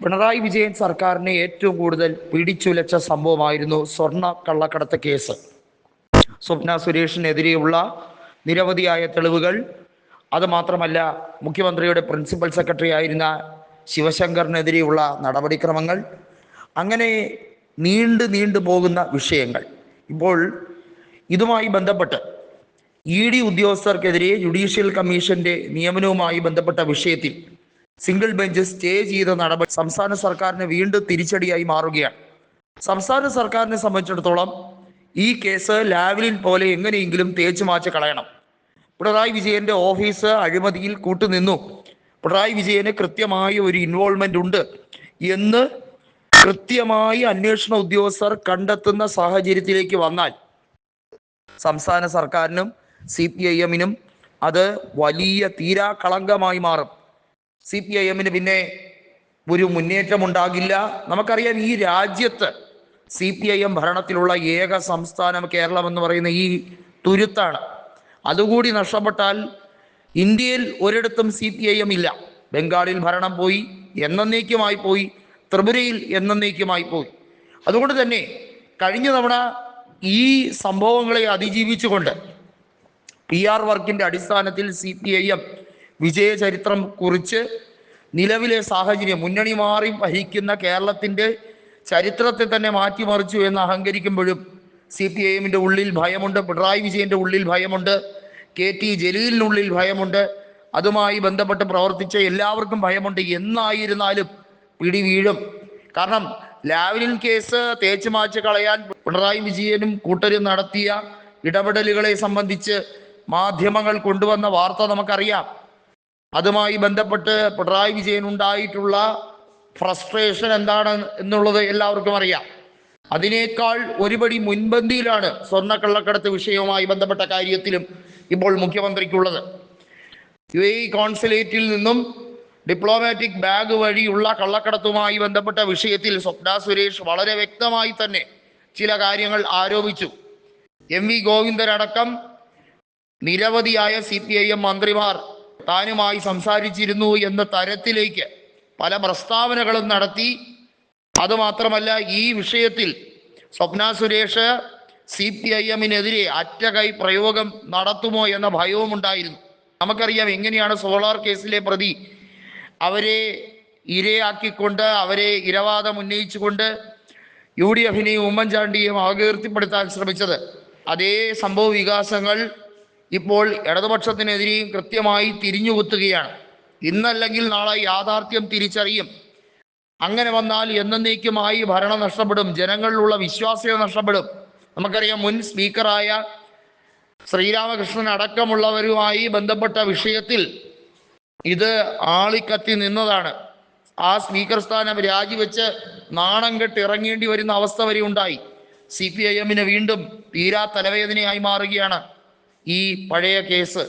പിണറായി വിജയൻ സർക്കാരിനെ ഏറ്റവും കൂടുതൽ പിടിച്ചുലച്ച സംഭവമായിരുന്നു സ്വർണ കള്ളക്കടത്ത് കേസ്. സ്വപ്ന സുരേഷിനെതിരെയുള്ള നിരവധിയായ തെളിവുകൾ. അത് മാത്രമല്ല മുഖ്യമന്ത്രിയുടെ പ്രിൻസിപ്പൽ സെക്രട്ടറി ആയിരുന്ന ശിവശങ്കറിനെതിരെയുള്ള നടപടിക്രമങ്ങൾ. അങ്ങനെ നീണ്ടു നീണ്ടു പോകുന്ന വിഷയങ്ങൾ. ഇപ്പോൾ ഇതുമായി ബന്ധപ്പെട്ട് ഇ ഡി ഉദ്യോഗസ്ഥർക്കെതിരെ ജുഡീഷ്യൽ കമ്മീഷന്റെ നിയമനവുമായി ബന്ധപ്പെട്ട വിഷയത്തിൽ സിംഗിൾ ബെഞ്ച് സ്റ്റേ ചെയ്ത നടപടി സംസ്ഥാന സർക്കാരിന് വീണ്ടും തിരിച്ചടിയായി മാറുകയാണ്. സംസ്ഥാന സർക്കാരിനെ സംബന്ധിച്ചിടത്തോളം ഈ കേസ് ലാവലിൻ പോലെ എങ്ങനെയെങ്കിലും തേച്ചു മാച്ച് കളയണം. പിണറായി വിജയന്റെ ഓഫീസ് അഴിമതിയിൽ കൂട്ടുനിന്നു. പിണറായി വിജയന് കൃത്യമായ ഒരു ഇൻവോൾവ്മെന്റ് ഉണ്ട് എന്ന് കൃത്യമായി അന്വേഷണ ഉദ്യോഗസ്ഥർ കണ്ടെത്തുന്ന സാഹചര്യത്തിലേക്ക് വന്നാൽ സംസ്ഥാന സർക്കാരിനും സി പി ഐ എമ്മിനും അത് വലിയ തീരാ കളങ്കമായി മാറും. സി പി ഐ എമ്മിന് പിന്നെ ഒരു മുന്നേറ്റം ഉണ്ടാകില്ല നമുക്കറിയാം ഈ രാജ്യത്ത് സി പി ഐ എം ഭരണത്തിലുള്ള ഏക സംസ്ഥാനം കേരളം എന്ന് പറയുന്ന ഈ തുരുത്താണ്. അതുകൂടി നഷ്ടപ്പെട്ടാൽ ഇന്ത്യയിൽ ഒരിടത്തും സി പി ഐ എം ഇല്ല. ബംഗാളിൽ ഭരണം പോയി എന്നേക്കുമായി പോയി ത്രിപുരയിൽ എന്നേക്കുമായി പോയി. അതുകൊണ്ട് തന്നെ കഴിഞ്ഞ തവണ ഈ സംഭവങ്ങളെ അതിജീവിച്ചുകൊണ്ട് പി ആർ വർക്കിന്റെ അടിസ്ഥാനത്തിൽ സി പി ഐ എം വിജയചരിത്രം കുറിച്ച് നിലവിലെ സാഹചര്യം മുന്നണി മാറി വഹിക്കുന്ന കേരളത്തിന്റെ ചരിത്രത്തെ തന്നെ മാറ്റിമറിച്ചു എന്ന് അഹങ്കരിക്കുമ്പോഴും സി പി ഐ എമ്മിന്റെ ഉള്ളിൽ ഭയമുണ്ട് പിണറായി വിജയന്റെ ഉള്ളിൽ ഭയമുണ്ട് കെ ടി ജലീലിനുള്ളിൽ ഭയമുണ്ട്. അതുമായി ബന്ധപ്പെട്ട് പ്രവർത്തിച്ച എല്ലാവർക്കും ഭയമുണ്ട്. എന്നായിരുന്നാലും പിടി വീഴും കാരണം ലാവലിൻ കേസ് തേച്ചു മാച്ച് കളയാൻ പിണറായി വിജയനും കൂട്ടരും നടത്തിയ ഇടപെടലുകളെ സംബന്ധിച്ച് മാധ്യമങ്ങൾ കൊണ്ടുവന്ന വാർത്ത നമുക്കറിയാം. അതുമായി ബന്ധപ്പെട്ട് പിണറായി വിജയൻ ഉണ്ടായിട്ടുള്ള ഫ്രസ്ട്രേഷൻ എന്താണ് എന്നുള്ളത് എല്ലാവർക്കും അറിയാം. അതിനേക്കാൾ ഒരുപടി മുൻപന്തിയിലാണ് സ്വർണക്കള്ളക്കടത്ത് വിഷയവുമായി ബന്ധപ്പെട്ട കാര്യത്തിലും ഇപ്പോൾ മുഖ്യമന്ത്രിക്കുള്ളത്. യു എ കോൺസുലേറ്റിൽ നിന്നും ഡിപ്ലോമാറ്റിക് ബാഗ് വഴിയുള്ള കള്ളക്കടത്തുമായി ബന്ധപ്പെട്ട വിഷയത്തിൽ സ്വപ്ന സുരേഷ് വളരെ വ്യക്തമായി തന്നെ ചില കാര്യങ്ങൾ ആരോപിച്ചു. എം വി ഗോവിന്ദനടക്കം നിരവധിയായ സി പി ഐ എം മന്ത്രിമാർ താനുമായി സംസാരിച്ചിരുന്നു എന്ന തരത്തിലേക്ക് പല പ്രസ്താവനകളും നടത്തി. അതുമാത്രമല്ല ഈ വിഷയത്തിൽ Swapna Suresh C P I എമ്മിനെതിരെ അറ്റകൈ പ്രയോഗം നടത്തുമോ എന്ന ഭയവും ഉണ്ടായിരുന്നു. നമുക്കറിയാം എങ്ങനെയാണ് സോളാർ കേസിലെ പ്രതി അവരെ ഇരയാക്കിക്കൊണ്ട് അവരെ ഇരവാദം ഉന്നയിച്ചുകൊണ്ട് യു ഡി എഫിനെയും ഉമ്മൻചാണ്ടിയെയും അപകീർത്തിപ്പെടുത്താൻ ശ്രമിച്ചത്. അതേ സംഭവ വികാസങ്ങൾ ഇപ്പോൾ ഇടതുപക്ഷത്തിനെതിരെയും കൃത്യമായി തിരിഞ്ഞുകുത്തുകയാണ്. ഇന്നല്ലെങ്കിൽ നാളെ യാഥാർത്ഥ്യം തിരിച്ചറിയും. അങ്ങനെ വന്നാൽ എന്നേക്കുമായി ഭരണം നഷ്ടപ്പെടും. ജനങ്ങളിലുള്ള വിശ്വാസ്യത നഷ്ടപ്പെടും. നമുക്കറിയാം മുൻ സ്പീക്കറായ ശ്രീരാമകൃഷ്ണൻ അടക്കമുള്ളവരുമായി ബന്ധപ്പെട്ട വിഷയത്തിൽ ഇത് ആളിക്കത്തി നിന്നതാണ്. ആ സ്പീക്കർ സ്ഥാനം രാജിവെച്ച് നാണം കെട്ട് ഇറങ്ങേണ്ടി വരുന്ന അവസ്ഥ വരെ ഉണ്ടായി. സി പി ഐ എമ്മിന് വീണ്ടും തീരാ തലവേദനയായി മാറുകയാണ്. ഈ പഴയ കേസ്